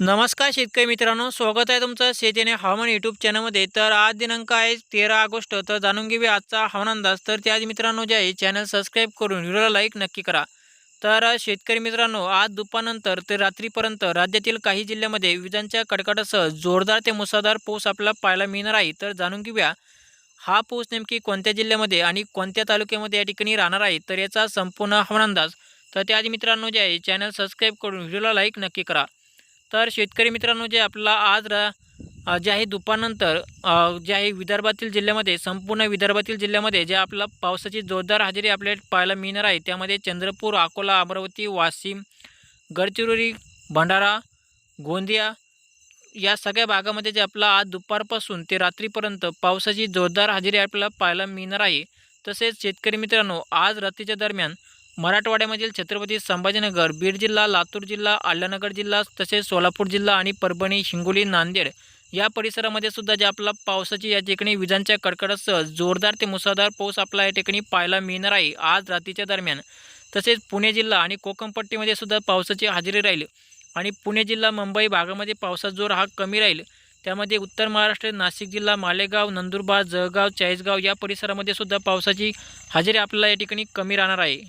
नमस्कार शेतकरी मित्रांनो स्वागत आहे तुमचं शेती आणि हवामान यूट्यूब चॅनलमध्ये तर आज दिनांक आहे तेरा ऑगस्ट तर जाणून घेऊया आजचा हवामान अंदाज. तर त्याच मित्रांनो जे आहे चॅनल सबस्क्राईब करून व्हिडिओला लाईक नक्की करा. तर शेतकरी मित्रांनो आज दुपारनंतर ते रात्रीपर्यंत राज्यातील काही जिल्ह्यामध्ये विजांच्या कडकडासह जोरदार ते मुसळधार पाऊस आपल्याला पाहायला मिळणार आहे. तर जाणून घेऊया हा पाऊस नेमकी कोणत्या जिल्ह्यामध्ये आणि कोणत्या तालुक्यामध्ये या ठिकाणी राहणार आहे? तर याचा संपूर्ण हवामान अंदाज. तर त्याआधी मित्रांनो जे आहे चॅनल सबस्क्राईब करून व्हिडिओला लाईक नक्की करा. तर शेतकरी मित्रांनो जे आपला आज रा जे आहे दुपारनंतर जे आहे विदर्भातील जिल्ह्यामध्ये संपूर्ण विदर्भातील जिल्ह्यामध्ये जे आपला पावसाची जोरदार हजेरी आपल्याला पाहायला मिळणार आहे त्यामध्ये चंद्रपूर अकोला अमरावती वाशिम गडचिरोली भंडारा गोंदिया या सगळ्या भागामध्ये जे आपला आज दुपारपासून ते रात्रीपर्यंत पावसाची जोरदार हजेरी आपल्याला पाहायला मिळणार आहे. तसेच शेतकरी मित्रांनो आज रात्रीच्या दरम्यान मराठवाड्यामधील छत्रपती संभाजीनगर बीड जिल्हा लातूर जिल्हा अल्लानगर जिल्हा तसेच सोलापूर जिल्हा आणि परभणी हिंगोली नांदेड या परिसरामध्ये सुद्धा जे आपला पावसाची या ठिकाणी विजांच्या कडकडासह जोरदार ते मुसळधार पाऊस आपला या ठिकाणी पाहायला मिळणार आहे आज रात्रीच्या दरम्यान. तसेच पुणे जिल्हा आणि कोकणपट्टीमध्ये सुद्धा पावसाची हजेरी राहील आणि पुणे जिल्हा मुंबई भागामध्ये पावसाचा जोर हा कमी राहील. त्यामध्ये उत्तर महाराष्ट्र नाशिक जिल्हा मालेगाव नंदुरबार जळगाव चाळीसगाव या परिसरामध्ये सुद्धा पावसाची हजेरी आपल्याला या ठिकाणी कमी राहणार आहे.